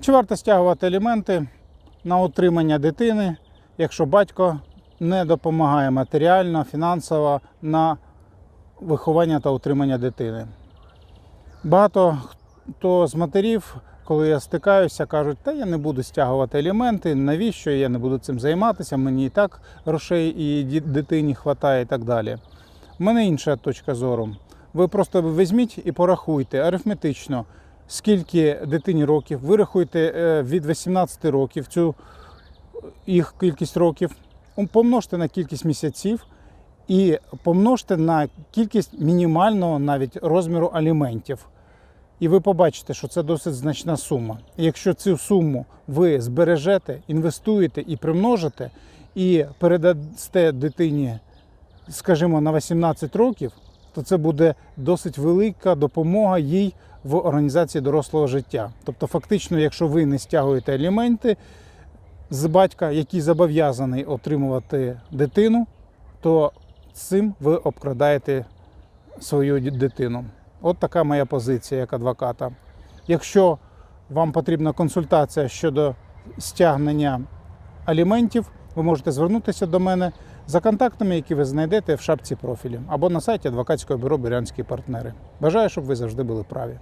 Чи варто стягувати аліменти на утримання дитини, якщо батько не допомагає матеріально, фінансово на виховання та утримання дитини? Багато хто з матерів, коли я стикаюся, кажуть, та я не буду стягувати аліменти, навіщо я не буду цим займатися, мені і так грошей і дитині вистачає і так далі. У мене інша точка зору. Ви просто візьміть і порахуйте арифметично, скільки дитині років, ви рахуєте е, від 18 років цю їх кількість років, помножте на кількість місяців і помножте на кількість мінімального навіть розміру аліментів. І ви побачите, що це досить значна сума. І Якщо цю суму ви збережете, інвестуєте і примножите, і передасте дитині, скажімо, на 18 років, то це буде досить велика допомога їй в організації дорослого життя. Тобто, фактично, якщо ви не стягуєте аліменти з батька, який зобов'язаний отримувати дитину, то цим ви обкрадаєте свою дитину. От така моя позиція як адвоката. Якщо вам потрібна консультація щодо стягнення аліментів, ви можете звернутися до мене за контактами, які ви знайдете в шапці профілю або на сайті адвокатського бюро Бірянські партнери. Бажаю, щоб ви завжди були праві.